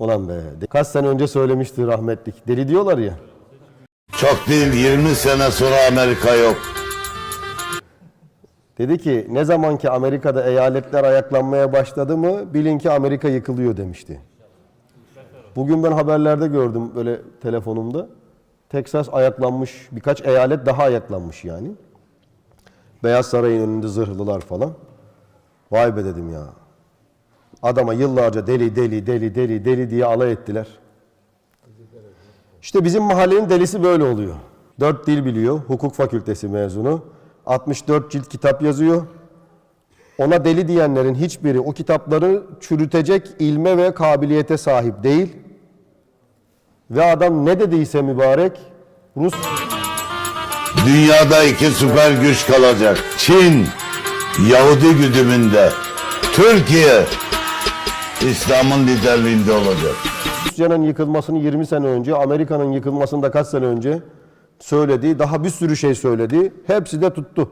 Ulan be. Kaç sene önce söylemişti rahmetlik. Deli diyorlar ya. Çok değil 20 sene sonra Amerika yok. Dedi ki ne zaman ki Amerika'da eyaletler ayaklanmaya başladı mı bilin ki Amerika yıkılıyor demişti. Bugün ben haberlerde gördüm böyle telefonumda. Texas ayaklanmış, birkaç eyalet daha ayaklanmış yani. Beyaz Saray'ın önünde zırhlılar falan. Vay be dedim ya. Adama yıllarca deli deli deli deli deli diye alay ettiler. İşte bizim mahallenin delisi böyle oluyor. Dört dil biliyor, hukuk fakültesi mezunu. 64 cilt kitap yazıyor. Ona deli diyenlerin hiçbiri o kitapları çürütecek ilme ve kabiliyete sahip değil. Ve adam ne dediyse mübarek, Rus Dünyada iki süper güç kalacak. Çin, Yahudi güdümünde. Türkiye, İslam'ın liderliğinde olacak. Rusya'nın yıkılmasını 20 sene önce, Amerika'nın yıkılmasını da kaç sene önce söyledi. Daha bir sürü şey söyledi. Hepsi de tuttu.